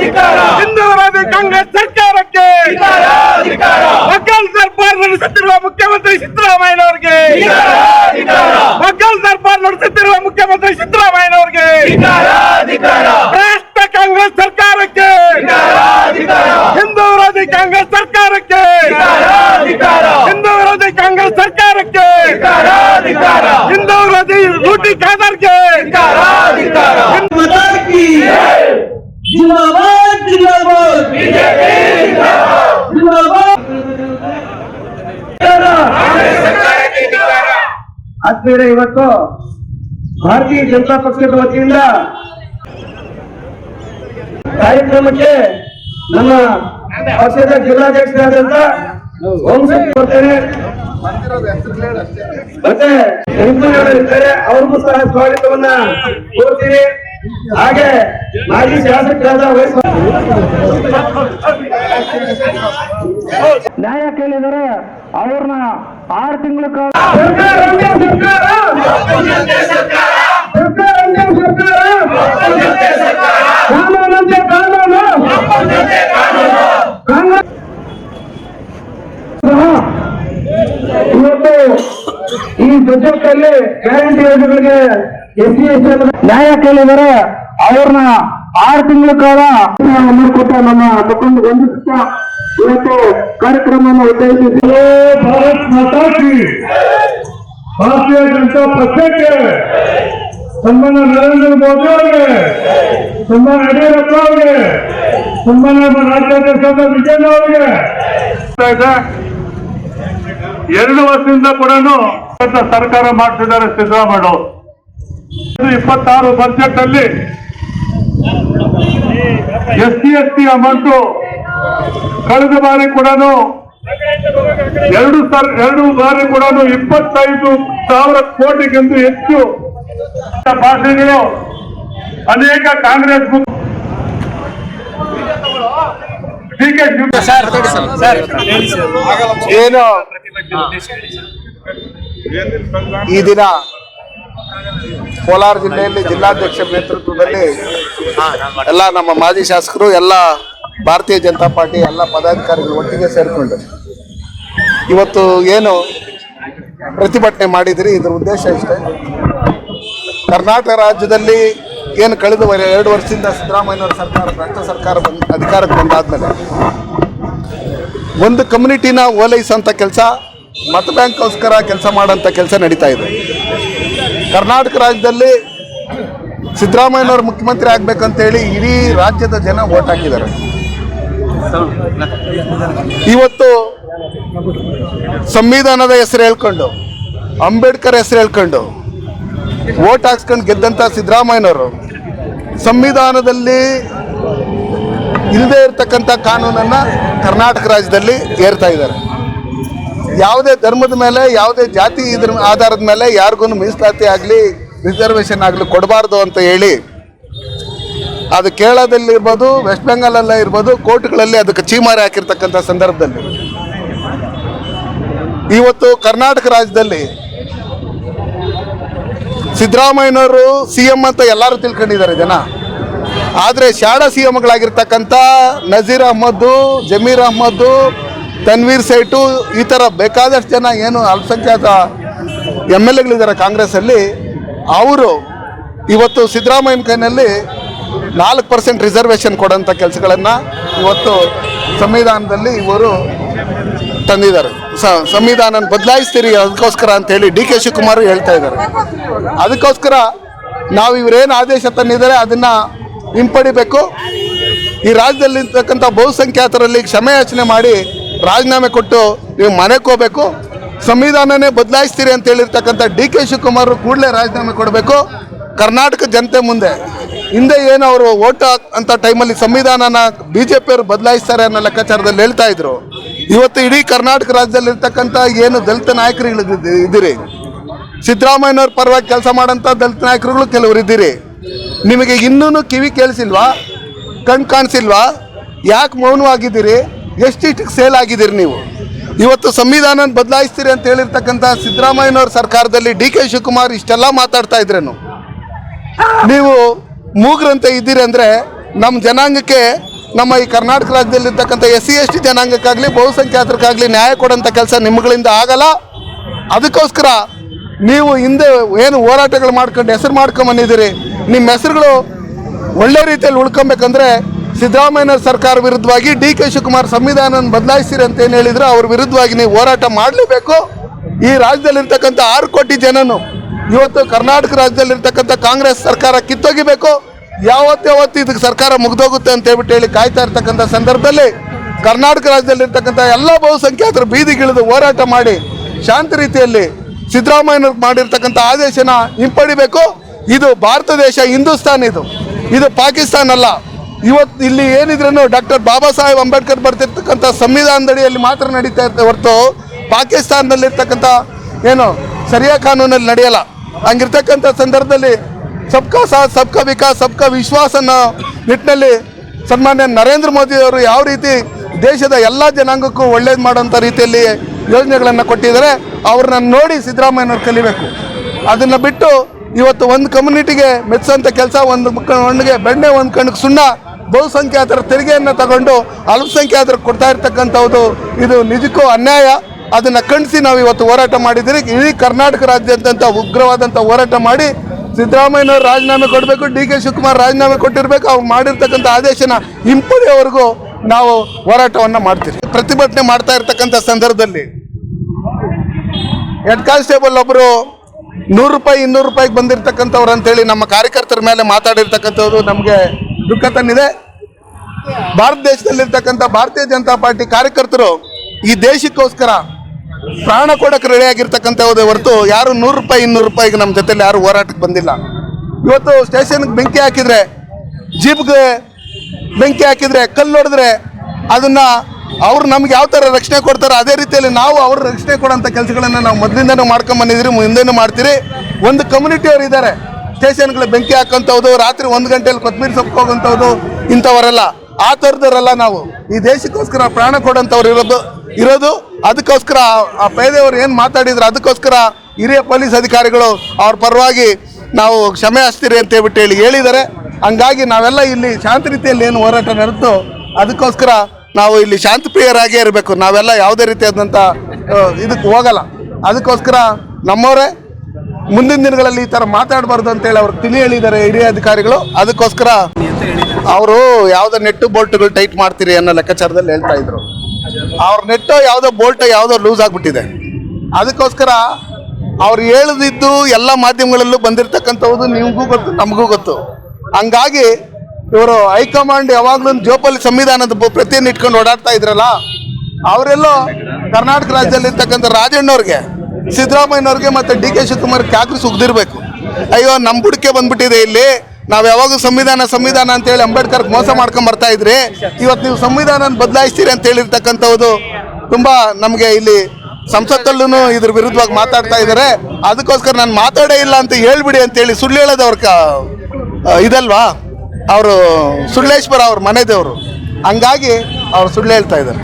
ಹಿಂದೂ ವಿರೋಧಿ ಕಾಂಗ್ರೆಸ್ ಸರ್ಕಾರಕ್ಕೆ ಮಕ್ಕಳ ಸರ್ಕಾರ ನಡೆಸುತ್ತಿರುವ ಮುಖ್ಯಮಂತ್ರಿ ಸಿದ್ದರಾಮಯ್ಯನವರಿಗೆ ಮಕ್ಕಳ ಸರ್ಕಾರ ನಡೆಸುತ್ತಿರುವ ಮುಖ್ಯಮಂತ್ರಿ ಸಿದ್ದರಾಮಯ್ಯನವರಿಗೆ ಭ್ರಷ್ಟ ಕಾಂಗ್ರೆಸ್ ಸರ್ಕಾರಕ್ಕೆ ಹಿಂದೂ ವಿರೋಧಿ ಕಾಂಗ್ರೆಸ್ ಸರ್ಕಾರಕ್ಕೆ ಹಿಂದೂ ವಿರೋಧಿ ಕಾಂಗ್ರೆಸ್ ಸರ್ಕಾರಕ್ಕೆ ಹಿಂದೂ ಆದ್ಮೇಲೆ ಇವತ್ತು ಭಾರತೀಯ ಜನತಾ ಪಕ್ಷದ ವತಿಯಿಂದ ಕಾರ್ಯಕ್ರಮಕ್ಕೆ ನಮ್ಮ ಪಕ್ಷದ ಜಿಲ್ಲಾಧ್ಯಕ್ಷರಾದಂತ ವಂಶಕ್ಕೆ ಕೊಡ್ತೇನೆ ಮತ್ತೆ ಇದ್ದಾರೆ ಅವ್ರಿಗೂ ಸಹ ಸ್ವಾಗತವನ್ನ ಕೋರ್ತೀನಿ ಹಾಗೆ ಮಾಜಿ ಶಾಸಕರಾದ ನ್ಯಾಯ ಕೇಳಿದರೆ ಅವ್ರನ್ನ ಆರು ತಿಂಗಳ ಕಾಲ. ಇವತ್ತು ಈ ಬಜೆಟ್ ಅಲ್ಲಿ ಗ್ಯಾರಂಟಿ ಯೋಜನೆಗಳಿಗೆ ಎಸ್ ಸಿ ಎಸ್ ನ್ಯಾಯ ಕೇಳಿದರೆ ಅವ್ರನ್ನ ಆರು ತಿಂಗಳ ಕಾಲ ಕೊಟ್ಟ ನಮ್ಮ ಮುಖಂಡ ವಂದಿಸುತ್ತಾ ಇವತ್ತು ಕಾರ್ಯಕ್ರಮವನ್ನು ಉದ್ದೇಶಿಸಿ ಭಾರತ್ ಭಾರತೀಯ ಜನತಾ ಪಕ್ಷಕ್ಕೆ ಸನ್ಮಾನ ನರೇಂದ್ರ ಮೋದಿ ಅವರಿಗೆ, ಸನ್ಮಾನ ಯಡಿಯೂರಪ್ಪ ಅವರಿಗೆ, ಸನ್ಮಾನ ನಮ್ಮ ರಾಜ್ಯಾಧ್ಯಕ್ಷರಾದ ವಿಜಯನ್ ಅವರಿಗೆ. ಎರಡು ವರ್ಷದಿಂದ ಕೂಡ ಸರ್ಕಾರ ಮಾಡ್ತಿದ್ದಾರೆ ಸಿದ್ದರಾಮಯ್ಯ ಇಪ್ಪತ್ತಾರು ಬಜೆಟ್ ಅಲ್ಲಿ S C S T amount ಕಳೆದ ಬಾರಿ ಕೂಡ ಎರಡು ಸಾವಿರ ಎರಡು ಬಾರಿ ಕೂಡ ಇಪ್ಪತ್ತೈದು ಸಾವಿರ ಕೋಟಿಗಿಂತ ಹೆಚ್ಚು ಭಾಷೆಗಳು ಅನೇಕ ಕಾಂಗ್ರೆಸ್ ಏನು? ಈ ದಿನ ಕೋಲಾರ ಜಿಲ್ಲೆಯಲ್ಲಿ ಜಿಲ್ಲಾಧ್ಯಕ್ಷ ನೇತೃತ್ವದಲ್ಲಿ ಎಲ್ಲ ನಮ್ಮ ಮಾಜಿ ಶಾಸಕರು, ಎಲ್ಲ ಭಾರತೀಯ ಜನತಾ ಪಾರ್ಟಿ, ಎಲ್ಲ ಪದಾಧಿಕಾರಿಗಳು ಒಟ್ಟಿಗೆ ಸೇರಿಕೊಂಡು ಇವತ್ತು ಏನು ಪ್ರತಿಭಟನೆ ಮಾಡಿದಿರಿ ಇದರ ಉದ್ದೇಶ ಇಷ್ಟೇ. ಕರ್ನಾಟಕ ರಾಜ್ಯದಲ್ಲಿ ಏನು ಕಳೆದ ಎರಡು ವರ್ಷದಿಂದ ಸಿದ್ದರಾಮಯ್ಯವರ ಸರ್ಕಾರ, ಭ್ರಷ್ಟ ಸರ್ಕಾರ ಬಂದ ಅಧಿಕಾರಕ್ಕೆ ಬಂದಾದ್ಮೇಲೆ ಒಂದು ಕಮ್ಯುನಿಟಿನ ಓಲೈಸೋಂಥ ಕೆಲಸ ಮತ ಬ್ಯಾಂಕ್ಗೋಸ್ಕರ ಕೆಲಸ ಮಾಡೋಂಥ ಕೆಲಸ ನಡೀತಾ ಇದೆ. ಕರ್ನಾಟಕ ರಾಜ್ಯದಲ್ಲಿ ಸಿದ್ದರಾಮಯ್ಯನವರು ಮುಖ್ಯಮಂತ್ರಿ ಆಗ್ಬೇಕಂತೇಳಿ ಇಡೀ ರಾಜ್ಯದ ಜನ ಓಟ್ ಹಾಕಿದ್ದಾರೆ. ಇವತ್ತು ಸಂವಿಧಾನದ ಹೆಸರು ಹೇಳ್ಕೊಂಡು, ಅಂಬೇಡ್ಕರ್ ಹೆಸರು ಹೇಳ್ಕೊಂಡು ಓಟ್ ಹಾಕ್ಸ್ಕೊಂಡು ಗೆದ್ದಂಥ ಸಿದ್ದರಾಮಯ್ಯನವರು, ಸಂವಿಧಾನದಲ್ಲಿ ಇಲ್ಲದೆ ಇರತಕ್ಕಂಥ ಕಾನೂನನ್ನ ಕರ್ನಾಟಕ ರಾಜ್ಯದಲ್ಲಿ ಏರ್ತಾ ಇದ್ದಾರೆ. ಯಾವುದೇ ಧರ್ಮದ ಮೇಲೆ, ಯಾವುದೇ ಜಾತಿ ಇದ್ರ ಆಧಾರದ ಮೇಲೆ ಯಾರಿಗೂ ಮೀಸಲಾತಿ ಆಗಲಿ ರಿಸರ್ವೇಷನ್ ಆಗಲಿ ಕೊಡಬಾರ್ದು ಅಂತ ಹೇಳಿ, ಅದು ಕೇರಳದಲ್ಲಿ ಇರ್ಬೋದು ವೆಸ್ಟ್ ಬೆಂಗಾಲಲ್ಲೇ ಇರ್ಬೋದು, ಕೋರ್ಟ್ಗಳಲ್ಲಿ ಅದಕ್ಕೆ ಚೀಮಾರಿ ಹಾಕಿರ್ತಕ್ಕಂಥ ಸಂದರ್ಭದಲ್ಲಿ. ಇವತ್ತು ಕರ್ನಾಟಕ ರಾಜ್ಯದಲ್ಲಿ ಸಿದ್ದರಾಮಯ್ಯನವರು ಸಿ ಎಂ ಅಂತ ಎಲ್ಲರೂ ತಿಳ್ಕೊಂಡಿದ್ದಾರೆ ಜನ. ಆದರೆ ಶಾಡಾ ಸಿ ಎಂಗಳಾಗಿರ್ತಕ್ಕಂಥ ನಜೀರ್ ಅಹ್ಮದ್ದು, ಜಮೀರ್ ಅಹ್ಮದ್ದು ತನ್ವೀರ್ ಸೇಟು ಈ ಥರ ಬೇಕಾದಷ್ಟು ಜನ ಏನು ಅಲ್ಪಸಂಖ್ಯಾತ ಎಂ ಎಲ್ ಎಗಳಿದ್ದಾರೆ ಕಾಂಗ್ರೆಸ್ಸಲ್ಲಿ, ಅವರು ಇವತ್ತು ಸಿದ್ದರಾಮಯ್ಯನ ಕೈನಲ್ಲಿ ನಾಲ್ಕು ಪರ್ಸೆಂಟ್ ರಿಸರ್ವೇಷನ್ ಕೊಡೋಂಥ ಕೆಲಸಗಳನ್ನು ಇವತ್ತು ಸಂವಿಧಾನದಲ್ಲಿ ಇವರು ತಂದಿದ್ದಾರೆ. ಸ- ಸಂವಿಧಾನ ಬದಲಾಯಿಸ್ತೀರಿ ಅದಕ್ಕೋಸ್ಕರ ಅಂತೇಳಿ ಡಿ ಕೆ ಶಿವಕುಮಾರ್ ಹೇಳ್ತಾ ಇದ್ದಾರೆ. ಅದಕ್ಕೋಸ್ಕರ ನಾವು ಇವರೇನು ಆದೇಶ ತಂದಿದ್ದಾರೆ ಅದನ್ನು ಹಿಂಪಡಿಬೇಕು. ಈ ರಾಜ್ಯದಲ್ಲಿರ್ತಕ್ಕಂಥ ಬಹುಸಂಖ್ಯಾತರಲ್ಲಿ ಕ್ಷಮೆ ಯಾಚನೆ ಮಾಡಿ ರಾಜೀನಾಮೆ ಕೊಟ್ಟು ನೀವು ಮನೆಗೆ ಹೋಗ್ಬೇಕು, ಸಂವಿಧಾನನೇ ಬದಲಾಯಿಸ್ತೀರಿ ಅಂತ ಹೇಳಿರ್ತಕ್ಕಂಥ ಡಿ ಕೆ ಶಿವಕುಮಾರ್ ಕೂಡಲೇ ರಾಜೀನಾಮೆ ಕೊಡಬೇಕು. ಕರ್ನಾಟಕ ಜನತೆ ಮುಂದೆ, ಹಿಂದೆ ಏನು ಅವರು ಓಟ್ ಅಂತ ಟೈಮಲ್ಲಿ ಸಂವಿಧಾನನ ಬಿ ಜೆ ಪಿಯವರು ಬದಲಾಯಿಸ್ತಾರೆ ಅನ್ನೋ ಲೆಕ್ಕಾಚಾರದಲ್ಲಿ ಹೇಳ್ತಾ ಇದ್ರು. ಇವತ್ತು ಇಡೀ ಕರ್ನಾಟಕ ರಾಜ್ಯದಲ್ಲಿ ಇರ್ತಕ್ಕಂಥ ಏನು ದಲಿತ ನಾಯಕರುಗಳು ಇದ್ದೀರಿ? ಸಿದ್ದರಾಮಯ್ಯನವ್ರ ಪರವಾಗಿ ಕೆಲಸ ಮಾಡೋಂಥ ದಲಿತ ನಾಯಕರುಗಳು ಕೆಲವರು ಇದ್ದೀರಿ. ನಿಮಗೆ ಇನ್ನೂ ಕಿವಿ ಕೇಳಿಸಿಲ್ವಾ? ಕಣ್ ಕಾಣಿಸಿಲ್ವಾ? ಯಾಕೆ ಮೌನವಾಗಿದ್ದೀರಿ? ಎಷ್ಟಿಷ್ಟಕ್ಕೆ ಸೇಲ್ ಆಗಿದ್ದೀರಿ ನೀವು? ಇವತ್ತು ಸಂವಿಧಾನ ಬದಲಾಯಿಸ್ತೀರಿ ಅಂತ ಹೇಳಿರ್ತಕ್ಕಂಥ ಸಿದ್ದರಾಮಯ್ಯನವ್ರ ಸರ್ಕಾರದಲ್ಲಿ ಡಿ ಕೆ ಶಿವಕುಮಾರ್ ಇಷ್ಟೆಲ್ಲ ಮಾತಾಡ್ತಾ ಇದ್ರೇನು? ನೀವು ಮೂಗ್ರಂತೆ ಇದ್ದೀರಿ ಅಂದರೆ ನಮ್ಮ ಜನಾಂಗಕ್ಕೆ, ನಮ್ಮ ಈ ಕರ್ನಾಟಕ ರಾಜ್ಯದಲ್ಲಿರ್ತಕ್ಕಂಥ ಎಸ್ ಸಿ ಎಸ್ ಟಿ ಜನಾಂಗಕ್ಕಾಗಲಿ, ಬಹುಸಂಖ್ಯಾತರಿಗಾಗಲಿ ನ್ಯಾಯ ಕೊಡೋಂಥ ಕೆಲಸ ನಿಮ್ಮಗಳಿಂದ ಆಗಲ್ಲ? ಅದಕ್ಕೋಸ್ಕರ ನೀವು ಹಿಂದೆ ಏನು ಹೋರಾಟಗಳು ಮಾಡ್ಕೊಂಡು ಹೆಸರು ಮಾಡ್ಕೊಂಬಂದಿದ್ದೀರಿ ನಿಮ್ಮ ಹೆಸರುಗಳು ಒಳ್ಳೆ ರೀತಿಯಲ್ಲಿ ಉಳ್ಕೊಬೇಕಂದ್ರೆ ಸಿದ್ದರಾಮಯ್ಯ ಸರ್ಕಾರ ವಿರುದ್ಧವಾಗಿ ಡಿ ಕೆ ಶಿವಕುಮಾರ್ ಸಂವಿಧಾನ ಬದಲಾಯಿಸಿರಿ ಅಂತ ಏನು ಹೇಳಿದ್ರು, ಅವ್ರ ವಿರುದ್ಧವಾಗಿ ನೀವು ಹೋರಾಟ ಮಾಡಲೇಬೇಕು. ಈ ರಾಜ್ಯದಲ್ಲಿರ್ತಕ್ಕಂಥ ಆರು ಕೋಟಿ ಜನನು ಇವತ್ತು ಕರ್ನಾಟಕ ರಾಜ್ಯದಲ್ಲಿರ್ತಕ್ಕಂಥ ಕಾಂಗ್ರೆಸ್ ಸರ್ಕಾರ ಕಿತ್ತೊಗಿಬೇಕು. ಯಾವತ್ತು ಯಾವತ್ತು ಇದಕ್ಕೆ ಸರ್ಕಾರ ಮುಗ್ದೋಗುತ್ತೆ ಅಂತ ಹೇಳ್ಬಿಟ್ಟು ಹೇಳಿ ಕಾಯ್ತಾ ಇರ್ತಕ್ಕಂಥ ಸಂದರ್ಭದಲ್ಲಿ ಕರ್ನಾಟಕ ರಾಜ್ಯದಲ್ಲಿರ್ತಕ್ಕಂಥ ಎಲ್ಲ ಬಹುಸಂಖ್ಯಾತರು ಬೀದಿಗಿಳಿದು ಹೋರಾಟ ಮಾಡಿ ಶಾಂತ ರೀತಿಯಲ್ಲಿ ಸಿದ್ದರಾಮಯ್ಯ ಮಾಡಿರ್ತಕ್ಕಂಥ ಆದೇಶನ ಹಿಂಪಡಿಬೇಕು. ಇದು ಭಾರತ ದೇಶ, ಹಿಂದೂಸ್ತಾನ್ ಇದು. ಇದು ಪಾಕಿಸ್ತಾನ್ ಅಲ್ಲ ಇವತ್ತು ಇಲ್ಲಿ ಏನಿದ್ರೂ ಡಾಕ್ಟರ್ ಬಾಬಾ ಸಾಹೇಬ್ ಅಂಬೇಡ್ಕರ್ ಬರ್ತಿರ್ತಕ್ಕಂಥ ಸಂವಿಧಾನದಡಿಯಲ್ಲಿ ಮಾತ್ರ ನಡೀತಾ ಇರ್ತದೆ ಹೊರತು ಪಾಕಿಸ್ತಾನದಲ್ಲಿರ್ತಕ್ಕಂಥ ಏನು ಸರಿಯಾ ಕಾನೂನಲ್ಲಿ ನಡೆಯಲ್ಲ. ಹಂಗಿರ್ತಕ್ಕಂಥ ಸಂದರ್ಭದಲ್ಲಿ ಸಬ್ಕಾ ಸಾಥ್, ಸಬ್ಕಾ ವಿಕಾಸ್, ಸಬ್ಕಾ ವಿಶ್ವಾಸ ಅನ್ನೋ ನಿಟ್ಟಿನಲ್ಲಿ ಸನ್ಮಾನ್ಯ ನರೇಂದ್ರ ಮೋದಿ ಅವರು ಯಾವ ರೀತಿ ದೇಶದ ಎಲ್ಲ ಜನಾಂಗಕ್ಕೂ ಒಳ್ಳೇದು ಮಾಡೋಂಥ ರೀತಿಯಲ್ಲಿ ಯೋಜನೆಗಳನ್ನು ಕೊಟ್ಟಿದ್ದಾರೆ, ಅವ್ರನ್ನ ನೋಡಿ ಸಿದ್ದರಾಮಯ್ಯನವ್ರು ಕಲಿಬೇಕು. ಅದನ್ನು ಬಿಟ್ಟು ಇವತ್ತು ಒಂದು ಕಮ್ಯುನಿಟಿಗೆ ಮೆಚ್ಚೋಂಥ ಕೆಲಸ, ಒಂದು ಕಣ್ಣಿಗೆ ಬೆಣ್ಣೆ ಒಂದು ಕಣ್ಣಿಗೆ ಸುಣ್ಣ ಬಹುಸಂಖ್ಯಾತರ ತೆರಿಗೆಯನ್ನು ತಗೊಂಡು ಅಲ್ಪಸಂಖ್ಯಾತರು ಕೊಡ್ತಾ ಇರ್ತಕ್ಕಂಥದ್ದು ಇದು ನಿಜಕ್ಕೂ ಅನ್ಯಾಯ. ಅದನ್ನು ಖಂಡಿಸಿ ನಾವು ಇವತ್ತು ಹೋರಾಟ ಮಾಡಿದ್ದೀರಿ. ಇಡೀ ಕರ್ನಾಟಕ ರಾಜ್ಯಾದ್ಯಂತ ಉಗ್ರವಾದಂಥ ಹೋರಾಟ ಮಾಡಿ ಸಿದ್ದರಾಮಯ್ಯನವರು ರಾಜೀನಾಮೆ ಕೊಡಬೇಕು, ಡಿ ಕೆ ಶಿವಕುಮಾರ್ ರಾಜೀನಾಮೆ ಕೊಟ್ಟಿರಬೇಕು, ಅವ್ರು ಮಾಡಿರ್ತಕ್ಕಂಥ ಆದೇಶನ ಹಿಂಪಡೆಯವರೆಗೂ ನಾವು ಹೋರಾಟವನ್ನು ಮಾಡ್ತೀರಿ. ಪ್ರತಿಭಟನೆ ಮಾಡ್ತಾ ಇರ್ತಕ್ಕಂಥ ಸಂದರ್ಭದಲ್ಲಿ ಹೆಡ್ ಕಾನ್ಸ್ಟೇಬಲ್ ಒಬ್ಬರು ನೂರು ರೂಪಾಯಿ, ಇನ್ನೂರು ರೂಪಾಯಿಗೆ ಬಂದಿರತಕ್ಕಂಥವ್ರು ಅಂತೇಳಿ ನಮ್ಮ ಕಾರ್ಯಕರ್ತರ ಮೇಲೆ ಮಾತಾಡಿರ್ತಕ್ಕಂಥದ್ದು ನಮಗೆ ದುಃಖ ತಂದಿದೆ ಭಾರತ ದೇಶದಲ್ಲಿರ್ತಕ್ಕಂಥ ಭಾರತೀಯ ಜನತಾ ಪಾರ್ಟಿ ಕಾರ್ಯಕರ್ತರು ಈ ದೇಶಕ್ಕೋಸ್ಕರ ಪ್ರಾಣ ಕೊಡಕ್ಕೆ ರೆಡಿ ಹೊರತು ಯಾರು ನೂರು ರೂಪಾಯಿ, ಇನ್ನೂರು ರೂಪಾಯಿಗೆ ನಮ್ಮ ಜೊತೆಲಿ ಯಾರು ಹೋರಾಟಕ್ಕೆ ಬಂದಿಲ್ಲ. ಇವತ್ತು ಸ್ಟೇಷನ್ಗೆ ಬೆಂಕಿ ಹಾಕಿದ್ರೆ, ಜೀಪ್ಗೆ ಬೆಂಕಿ ಹಾಕಿದ್ರೆ, ಕಲ್ಲು ಹೊಡೆದ್ರೆ ಅದನ್ನ ಅವ್ರು ನಮ್ಗೆ ಯಾವ ಥರ ರಕ್ಷಣೆ ಕೊಡ್ತಾರೋ ಅದೇ ರೀತಿಯಲ್ಲಿ ನಾವು ಅವ್ರ ರಕ್ಷಣೆ ಕೊಡೋಂಥ ಕೆಲಸಗಳನ್ನು ನಾವು ಮೊದಲಿಂದನೂ ಮಾಡ್ಕೊಂಡ್ ಬಂದಿದ್ದೀರಿ ಮುಂದೆನೂ ಮಾಡ್ತೀರಿ. ಒಂದು ಕಮ್ಯುನಿಟಿಯವ್ರು ಇದ್ದಾರೆ. ಸ್ಟೇಷನ್ಗಳು ಬೆಂಕಿ ಹಾಕೋಂಥವ್ದು ರಾತ್ರಿ ಒಂದು ಗಂಟೆಯಲ್ಲಿ ಕೊತ್ತಂಬರಿ ಸೊಪ್ಪು ಹೋಗೋಂಥವ್ದು ಇಂಥವರೆಲ್ಲ. ಆ ಥರದವರೆಲ್ಲ ನಾವು ಈ ದೇಶಕ್ಕೋಸ್ಕರ ಪ್ರಾಣ ಕೊಡೋಂಥವ್ರು ಇರೋದು ಇರೋದು. ಅದಕ್ಕೋಸ್ಕರ ಆ- ಆ ಪೇದೆಯವರು ಏನು ಮಾತಾಡಿದ್ರು, ಅದಕ್ಕೋಸ್ಕರ ಹಿರಿಯ ಪೊಲೀಸ್ ಅಧಿಕಾರಿಗಳು ಅವ್ರ ಪರವಾಗಿ ನಾವು ಕ್ಷಮೆ ಹಚ್ತೀರಿ ಅಂತ ಹೇಳ್ಬಿಟ್ಟು ಹೇಳಿ ಹೇಳಿದ್ದಾರೆ. ಹಂಗಾಗಿ ನಾವೆಲ್ಲ ಇಲ್ಲಿ ಶಾಂತ ರೀತಿಯಲ್ಲಿ ಏನು ಹೋರಾಟ ನಡೆದು ಅದಕ್ಕೋಸ್ಕರ ನಾವು ಇಲ್ಲಿ ಶಾಂತಪ್ರಿಯರಾಗೇ ಇರಬೇಕು. ನಾವೆಲ್ಲ ಯಾವುದೇ ರೀತಿಯಾದಂಥ ಇದಕ್ಕೆ ಹೋಗಲ್ಲ. ಅದಕ್ಕೋಸ್ಕರ ನಮ್ಮವರೇ ಮುಂದಿನ ದಿನಗಳಲ್ಲಿ ಈ ಥರ ಮಾತಾಡಬಾರ್ದು ಅಂತೇಳಿ ಅವ್ರು ತಿಳಿ ಹೇಳಿದ್ದಾರೆ ಹಿರಿಯ ಅಧಿಕಾರಿಗಳು. ಅದಕ್ಕೋಸ್ಕರ ಅವರು ಯಾವುದೋ ನೆಟ್ಟು ಬೋಲ್ಟ್ಗಳು ಟೈಟ್ ಮಾಡ್ತೀರಿ ಅನ್ನೋ ಲೆಕ್ಕಾಚಾರದಲ್ಲಿ ಹೇಳ್ತಾ ಇದ್ರು. ಅವ್ರ ನೆಟ್ಟು ಯಾವುದೋ ಬೋಲ್ಟ್ ಯಾವುದೋ ಲೂಸ್ ಆಗಿಬಿಟ್ಟಿದೆ. ಅದಕ್ಕೋಸ್ಕರ ಅವ್ರು ಹೇಳದಿದ್ದು ಎಲ್ಲ ಮಾಧ್ಯಮಗಳಲ್ಲೂ ಬಂದಿರತಕ್ಕಂಥದ್ದು ನಿಮಗೂ ಗೊತ್ತು, ನಮಗೂ ಗೊತ್ತು. ಹಂಗಾಗಿ ಇವರು ಹೈಕಮಾಂಡ್ ಯಾವಾಗಲೂ ಜೋಪಾಲಿ ಸಂವಿಧಾನದ ಪ್ರತಿಯನ್ನು ಇಟ್ಕೊಂಡು ಓಡಾಡ್ತಾ ಇದ್ರಲ್ಲ, ಅವರೆಲ್ಲೋ ಕರ್ನಾಟಕ ರಾಜ್ಯದಲ್ಲಿರ್ತಕ್ಕಂಥ ರಾಜಣ್ಣವ್ರಿಗೆ ಸಿದ್ದರಾಮಯ್ಯನವ್ರಿಗೆ ಮತ್ತೆ ಡಿ ಕೆ ಶಿವಕುಮಾರ್ ಕ್ಯಾಕ್ರಿ ಸುಗ್ದಿರ್ಬೇಕು. ಅಯ್ಯೋ ನಮ್ಮ ಬುಡಕ್ಕೆ ಬಂದ್ಬಿಟ್ಟಿದೆ ಇಲ್ಲಿ. ನಾವು ಯಾವಾಗ ಸಂವಿಧಾನ ಸಂವಿಧಾನ ಅಂತೇಳಿ ಅಂಬೇಡ್ಕರ್ ಮೋಸ ಮಾಡ್ಕೊಂಡ್ ಬರ್ತಾ ಇದ್ರಿ. ಇವತ್ತು ನೀವು ಸಂವಿಧಾನ ಬದಲಾಯಿಸ್ತೀರಿ ಅಂತ ಹೇಳಿರ್ತಕ್ಕಂಥದ್ದು ತುಂಬಾ ನಮಗೆ ಇಲ್ಲಿ ಸಂಸತ್ತಲ್ಲೂ ಇದ್ರ ವಿರುದ್ಧವಾಗಿ ಮಾತಾಡ್ತಾ ಇದ್ದಾರೆ ಅದಕ್ಕೋಸ್ಕರ ನಾನು ಮಾತಾಡೇ ಇಲ್ಲ ಅಂತ ಹೇಳ್ಬಿಡಿ ಅಂತೇಳಿ ಸುಳ್ಳು ಹೇಳೋದು ಅವ್ರ ಇದಲ್ವಾ? ಅವರು ಸುಳ್ಳೇಶ್ವರ ಅವ್ರ ಮನೆ ದೇವರು. ಹಂಗಾಗಿ ಅವ್ರು ಸುಳ್ಳು ಹೇಳ್ತಾ ಇದ್ದಾರೆ